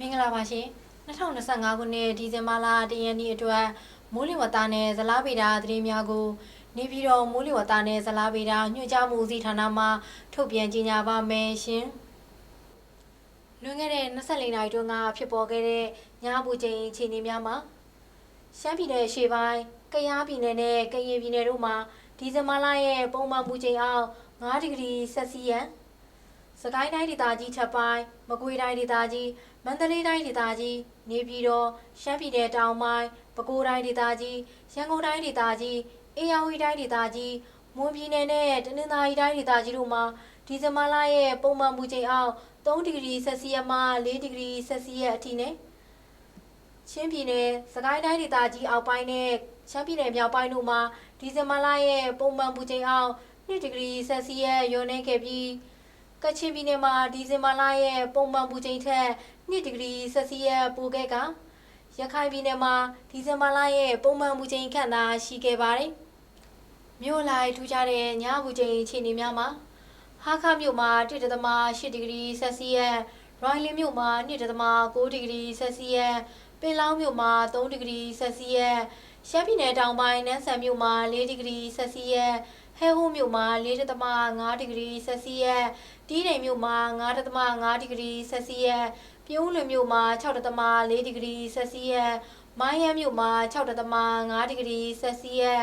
မင်္ဂလာပါရှင်2025ခုနှစ်ဒီဇင်ဘာလ1ရက်နေ့အတွက်မိုးလေဝသနဲ့ဇလားဗေဒသတင်းများကိုနေပြည်တော်မိုးလေဝသနဲ့ဇလားဗေဒညွှန်ကြားမှုဦးစီးဌာနမှထုတ်ပြန်ကြေညာပါမယ်ရှင်လွန်ခဲ့တဲ့24နာရီတွင်းကဖြစ်ပေါ်ခဲ့တဲ့ညအပူချိန်အခြေအနေများမှာရှမ်းပြည်နယ်ရှေ့ပိုင်းကယားပြည်နယ်နဲ့ကရင်ပြည်နယ်တို့မှာဒီဇင်ဘာလရဲ့ပုံမှန်ပူချိန်အောက်9ဒီဂရီဆက်စီယံစကိုင်းတိုင်းဒေသကြီးချက်ပိုင်းမကွေးတိုင်းဒေသကြီး မန္တလေးတိုင်းဒေသကြီးနေပြည်တော်ရှမ်းပြည်နယ်တောင်ပိုင်းပဲခူးတိုင်းဒေသကြီးရန်ကုန်တိုင်းဒေသကြီးအေရဝတီတိုင်းဒေသကြီးမွန်ပြည်နယ်နဲ့တနင်္သာရီတိုင်းဒေသကြီးတို့မှာဒီဇင်ဘာလရဲ့ပုံမှန်မူချိန်အောက်3ဒီဂရီဆက်စီယပ်မှ4ဒီဂရီဆက်စီယပ်အထိနဲ့ချင်းပြည်နယ်စကိုင်းတိုင်းဒေသကြီးအောက်ပိုင်းနဲ့ရှမ်းပြည်နယ်မြောက်ပိုင်းတို့မှာဒီဇင်ဘာလရဲ့ပုံမှန်မူချိန်အောက်2ဒီဂရီဆက်စီယပ်ညွန်းနေခဲ့ပြီး ကချင်ပြည်နယ်မှာဒီဇင်ဘာလရဲ့ပုံမှန်ပူချိန်ထက်2ဒီဂရီဆက်စီယပ်ပိုခဲ့ကရခိုင်ပြည်နယ်မှာဒီဇင်ဘာလရဲ့ပုံမှန်ပူချိန်ခန့်သာရှိခဲ့ပါတယ်။မြို့လိုက်ထူးခြားတဲ့ညပူချိန်အခြေအနေများမှာဟာခမြို့မှာ1.8ဒီဂရီဆက်စီယပ်ရိုင်းလင်းမြို့မှာ2.9ဒီဂရီဆက်စီယပ်ပင်လောင်းမြို့မှာ3ဒီဂရီဆက်စီယပ်ရှမ်းပြည်နယ်တောင်ပိုင်းနန်းဆန်မြို့မှာ4ဒီဂရီဆက်စီယပ် ဟဲဟိုးမြို့မှာ4.5ဒီဂရီဆက်စီယပ်တီးတိမ်မြို့မှာ9.5ဒီဂရီဆက်စီယပ်ပြုံးလွင်မြို့မှာ6.4ဒီဂရီဆက်စီယပ်မိုင်းရမြို့မှာ6.5ဒီဂရီဆက်စီယပ်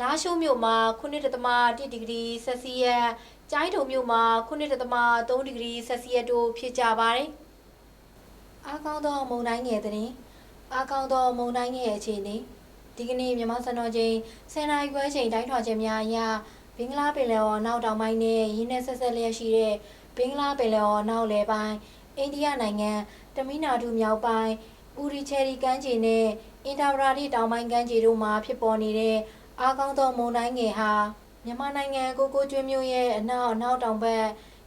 လာရှိုးမြို့မှာ9.1ဒီဂရီဆက်စီယပ်ကျိုင်းတုံမြို့မှာ9.3ဒီဂရီဆက်စီယပ်တို့ဖြစ်ကြပါတယ်အားကောင်းသောမုန်တိုင်းငယ်တဲ့အားကောင်းသောမုန်တိုင်းငယ်အခြေအနေ ဒီကနေ့မြန်မာစံတော်ချိန်10နာရီခွဲချိန်တိုင်းထွာချက်များအရဘင်္ဂလားပင်လယ်အော်နောက်တောင်ပိုင်းနဲ့ရင်းနှီးဆက်ဆက်လျက်ရှိတဲ့ဘင်္ဂလားပင်လယ်အော်နောက်လယ်ပိုင်းအိန္ဒိယနိုင်ငံတမီနာဒူမြောက်ပိုင်းပူရီချယ်ရီကမ်းခြေနဲ့အင်တာဘရာတီတောင်ပိုင်းကမ်းခြေတို့မှာဖြစ်ပေါ်နေတဲ့အားကောင်းသောမုန်တိုင်းငယ်ဟာမြန်မာနိုင်ငံကိုကိုကျွန်းမြို့ရဲ့အနောက်အနောက်တောင်ဘက်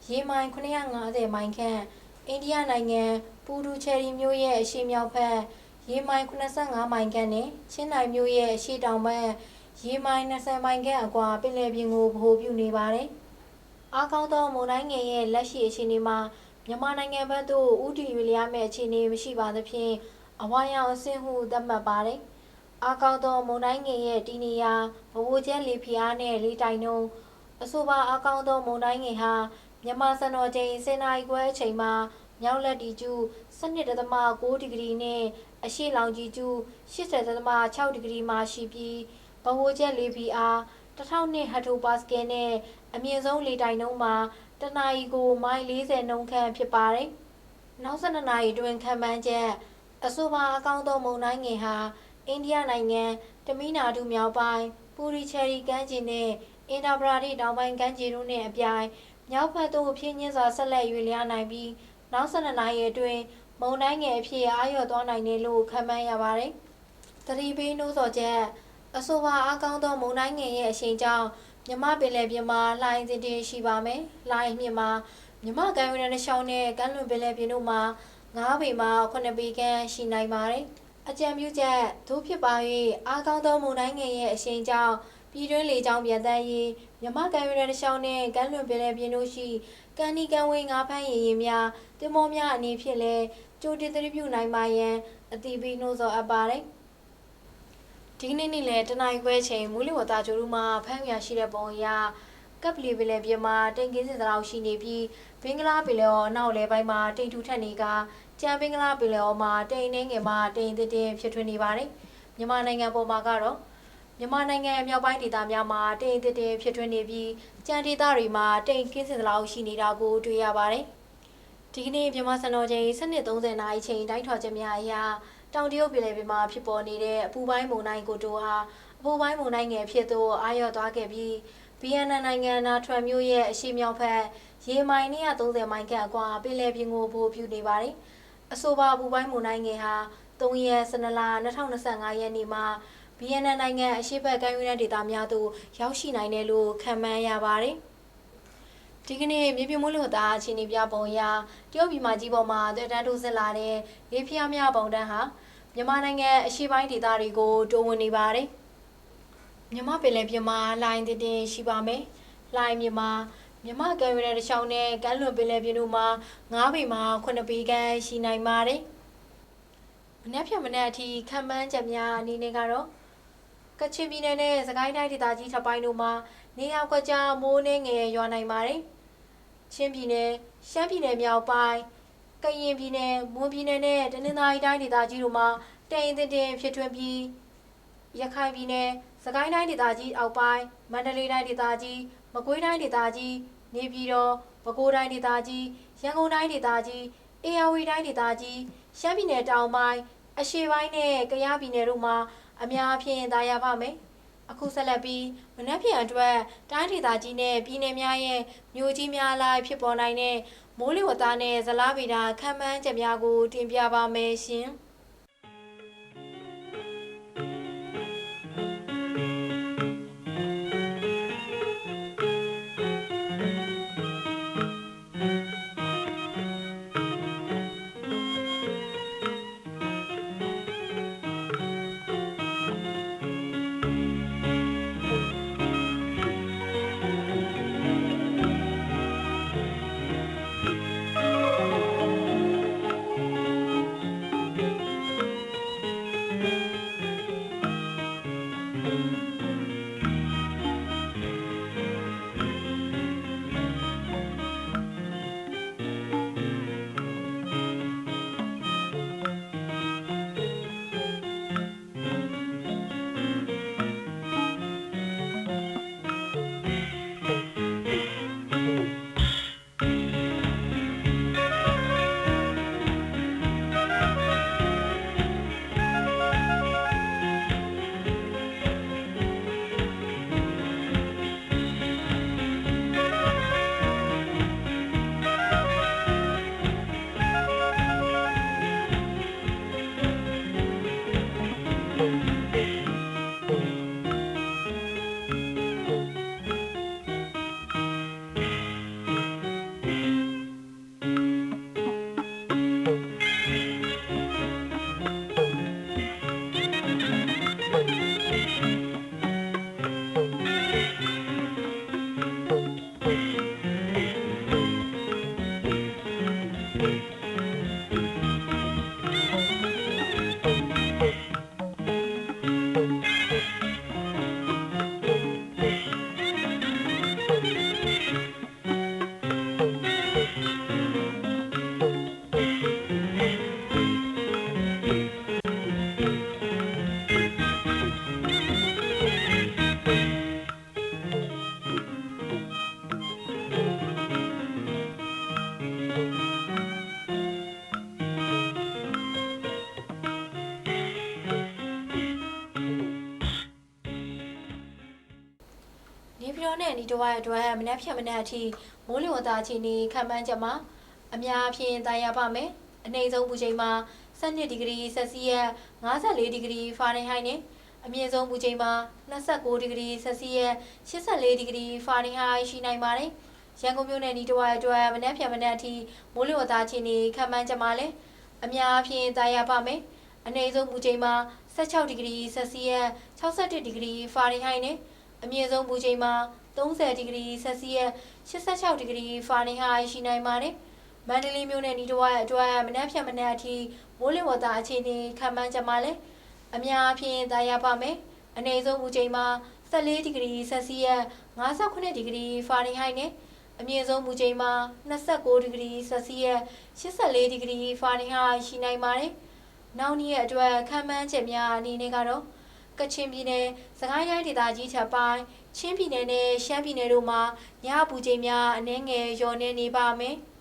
ရေမိုင်950မိုင်ခန့်အိန္ဒိယနိုင်ငံပူရူချယ်ရီမြို့ရဲ့အရှေ့မြောက်ဘက် ရေမိုင်85မိုင်ခန့်နဲ့ချင်းနိုင်မြို့ရဲ့အရှေ့တောင်ဘက်ရေမိုင်20မိုင်ခန့်အကွာပင်လယ်ပြင်ကိုဗဟိုပြုနေပါတယ်။အားကောင်းသောမုန်တိုင်းငယ်ရဲ့လက်ရှိအခြေအနေမှာမြန်မာနိုင်ငံဘက်သို့ဥတီရွေလျားမဲ့အခြေအနေမရှိပါသဖြင့်အဝါရောင်အဆင့်ဟုသတ်မှတ်ပါတယ်။အားကောင်းသောမုန်တိုင်းငယ်ရဲ့တီနေယာဘဝကျဲလေဖျားနဲ့လေတိုင်နှုံအဆိုပါအားကောင်းသောမုန်တိုင်းငယ်ဟာမြန်မာစံတော်ချိန်10နာရီခွဲအချိန်မှာမြောက်လက်တီကျူ12.6ဒီဂရီနဲ့ အရှိလောင်ကြီးကျူ80.6ဒီဂရီမှာရှိပြီးဘဝချက်လေးဖီအား1002ဟက်တိုပါစကယ်နဲ့အမြင့်ဆုံးလေတိုင်နှုန်းမှာတနအီကိုမိုင်40နှုန်းခန့်ဖြစ်ပါတယ်။နောက်12နာရီတွင်ခံမှန်းချက်အဆိုပါအကောင့်သောမုန်တိုင်းငယ်ဟာအိန္ဒိယနိုင်ငံတမီနာဒူမြောက်ပိုင်းပူရီချယ်ရီကမ်းခြေနဲ့အင်တာဘရာတီတောင်ပိုင်းကမ်းခြေတို့နဲ့အပြိုင်မြောက်ဘက်သို့ဖြင်းညင်းစွာဆက်လက်ရွေ့လျားနိုင်ပြီးနောက်12နာရီအတွင်း မုန်တိုင်းငယ်အဖြစ်အာရုံသွားနိုင်တယ်လို့ခန့်မှန်းရပါတယ်။သတိပေးနှိုးဆော်ချက်အဆိုပါအကောင်းသောမုန်တိုင်းငယ်ရဲ့အရှိန်ကြောင့်မြမပင်လယ်ပြင်မှာလှိုင်းစစ်တင်ရှိပါမယ်။လှိုင်းမြင့်မှာမြမကမ်းရိုးတန်းတစ်လျှောက်နဲ့ကမ်းလွန်ပင်လယ်ပြင်တို့မှာ9ပေမှ9ပေခန့်ရှိနိုင်ပါတယ်။အကြံပြုချက်ဒို့ဖြစ်ပါ၍အားကောင်းသောမုန်တိုင်းငယ်ရဲ့အရှိန်ကြောင့်ပြည်တွင်းလေကြောင်းပြန်တန်းရေးမြမကမ်းရိုးတန်းတစ်လျှောက်နဲ့ကမ်းလွန်ပင်လယ်ပြင်တို့ရှိ ကမ်းနီကမ်းဝေးငါးဖမ်းရည်ရင်များတင်မောများအနေဖြင့်လဲကြိုတင်သတိပြုနိုင်ပါရန်အတိပေးနှိုးဆော်အပ်ပါတယ်။ဒီနေ့နေ့လည်းတနိုင်ခွဲချိန်မူလဝတာကျိုးတို့မှာဖမ်းရရှိတဲ့ပုံအရကပ်ပလီပင်လယ်ပြင်မှာတိမ်ကင်းစင်တောင်ရှိနေပြီးဘင်္ဂလားပင်လယ်အော်အနောက်လေပိုင်းမှာတိမ်ထူထပ်နေကကြံဘင်္ဂလားပင်လယ်အော်မှာတိမ်နှင်းငယ်မှာတိမ်တစ်တင်ဖြစ်ထွန်းနေပါတယ်။မြန်မာနိုင်ငံပေါ်မှာကတော့ မြန်မာနိုင်ငံမြောက်ပိုင်းဒေသများမှာတိမ်တစ်တင်ဖြစ်ထွန်းနေပြီးကြံဒေသတွေမှာတိမ်ကင်းစင်တောင်ရှိနေတာကိုတွေ့ရပါတယ်။ဒီကနေ့မြန်မာစံတော်ချိန်7:30နာရီချိန်တိုင်းထွာချက်များအရတောင်တရုတ်ပြည်နယ်ပြင်မှာဖြစ်ပေါ်နေတဲ့အပူပိုင်းမုန်တိုင်းကိုတိုဟာအပူပိုင်းမုန်တိုင်းငယ်ဖြစ်သို့အာရုံသွားခဲ့ပြီးဗီယက်နမ်နိုင်ငံနာထရမ်မြို့ရဲ့အရှေ့မြောက်ဘက်ရေမိုင်130မိုင်ခန့်အကွာပင်လယ်ပြင်ကိုပို့ပြုနေပါတယ်။အဆိုပါအပူပိုင်းမုန်တိုင်းငယ်ဟာ3ရက်12လ2025ရက်နေ့မှာ ဗီယက်နမ်နိုင်ငံအရှေ့ဘက်ကမ်းရိုးတန်းဒေသများသို့ရောက်ရှိနိုင်တယ်လို့ခန့်မှန်းရပါတယ်။ဒီကနေ့မြေပြင်မိုးလေဝသအခြေအနေပြပုံအရတရုတ်ပြည်မကြီးပေါ်မှာတွေ့တန်းထိုးစစ်လာတဲ့လေဖျားများပုံတန်းဟာမြန်မာနိုင်ငံအရှေ့ပိုင်းဒေသတွေကိုတိုးဝင်နေပါတယ်။မြန်မာပင်လယ်ပြင်မှာလိုင်းတင်တင်ရှိပါမယ်။လိုင်းမြန်မာမြန်မာကမ်းရိုးတန်းတစ်လျှောက်နဲ့ကမ်းလွန်ပင်လယ်ပြင်တို့မှာ9ပေမှ9ပေခန့်ရှိနိုင်ပါတယ်။မနေ့ဖြန်မနေ့အထိခံမှန်းချက်များအနေနဲ့ကတော့ ကချင်ပြည်နယ်နဲ့စကိုင်းတိုင်းဒေသကြီးထပ်ပိုင်းတို့မှာနေရာကွက်ကြားမိုးနှင်းငယ်ရွာနိုင်ပါတယ်။ချင်းပြည်နယ်၊ရှမ်းပြည်နယ်မြောက်ပိုင်း၊ကရင်ပြည်နယ်၊မွန်ပြည်နယ်နဲ့တနင်္သာရီတိုင်းဒေသကြီးတို့မှာတိမ်တင်တင်ဖြစ်ထွန်းပြီးရခိုင်ပြည်နယ်၊စကိုင်းတိုင်းဒေသကြီးအောက်ပိုင်း၊မန္တလေးတိုင်းဒေသကြီး၊မကွေးတိုင်းဒေသကြီး၊နေပြည်တော်၊ပဲခူးတိုင်းဒေသကြီး၊ရန်ကုန်တိုင်းဒေသကြီး၊အေရဝတီတိုင်းဒေသကြီး၊ရှမ်းပြည်နယ်တောင်ပိုင်းအရှေ့ပိုင်းနဲ့ကယားပြည်နယ်တို့မှာ အများအပြားသာရပါမယ်။အခုဆက်လက်ပြီးမနက်ဖြန်အတွက်တိုင်းဒေသကြီးနဲ့ပြည်နယ်များရဲ့မြို့ကြီးများအလိုက်ဖြစ်ပေါ်နိုင်တဲ့မိုးလေဝသနဲ့ဇလားဗေဒခန့်မှန်းချက်များကိုတင်ပြပါမယ်ရှင်။ Amen. နေပြည်တော်နဲ့ဤတစ်ဝိုက်အတွက်မနက်ဖြန်မနက်အထိမိုးလေဝသအခြေအနေခန့်မှန်းချက်မှာအများအပြားတာယာပါမယ်။အနည်းဆုံးပူချိန်မှာ 12ဒီဂရီဆက်စီယပ်54ဒီဂရီဖာရင်ဟိုက်နဲ့အမြင့်ဆုံးပူချိန်မှာ29ဒီဂရီဆက်စီယပ်84ဒီဂရီဖာရင်ဟိုက်ရှိနိုင်ပါတယ်။ရန်ကုန်မြို့နယ်ဤတစ်ဝိုက်အတွက်မနက်ဖြန်မနက်အထိမိုးလေဝသအခြေအနေခန့်မှန်းချက်မှာလည်းအများအပြားတာယာပါမယ်။အနည်းဆုံးပူချိန်မှာ16ဒီဂရီဆက်စီယပ်61ဒီဂရီဖာရင်ဟိုက်နဲ့အမြင့်ဆုံးပူချိန်မှာ30ဒီဂရီဆက်စီယပ်86ဒီဂရီဖာရင်ဟိုက်ရှိနိုင်ပါတယ်။ မန္တလေးမြို့နယ်ဤတစ်ဝိုက်အတွက်မနက်ဖြန်မနက်အထိမိုးလေဝသအခြေအနေခန့်မှန်းချက်မှာလည်းအများအပြားသာယာပါမယ်။အနည်းဆုံးပူချိန်မှာ14ဒီဂရီဆက်စီယပ်58ဒီဂရီဖာရင်ဟိုက်နဲ့အမြင့်ဆုံးပူချိန်မှာ29ဒီဂရီဆက်စီယပ်84ဒီဂရီဖာရင်ဟိုက်ရှိနိုင်ပါတယ်။နောက်နေ့ရဲ့အတွက်ခန့်မှန်းချက်များအနေနဲ့ကတော့ကချင်ပြည်နယ်၊စကိုင်းတိုင်းဒေသကြီးချက်ပိုင်းချင်းပြည်နယ်နဲ့ရှမ်းပြည်နယ်တို့မှာညအပူချိန်များအနည်းငယ်လျော့နေနေပါမယ်။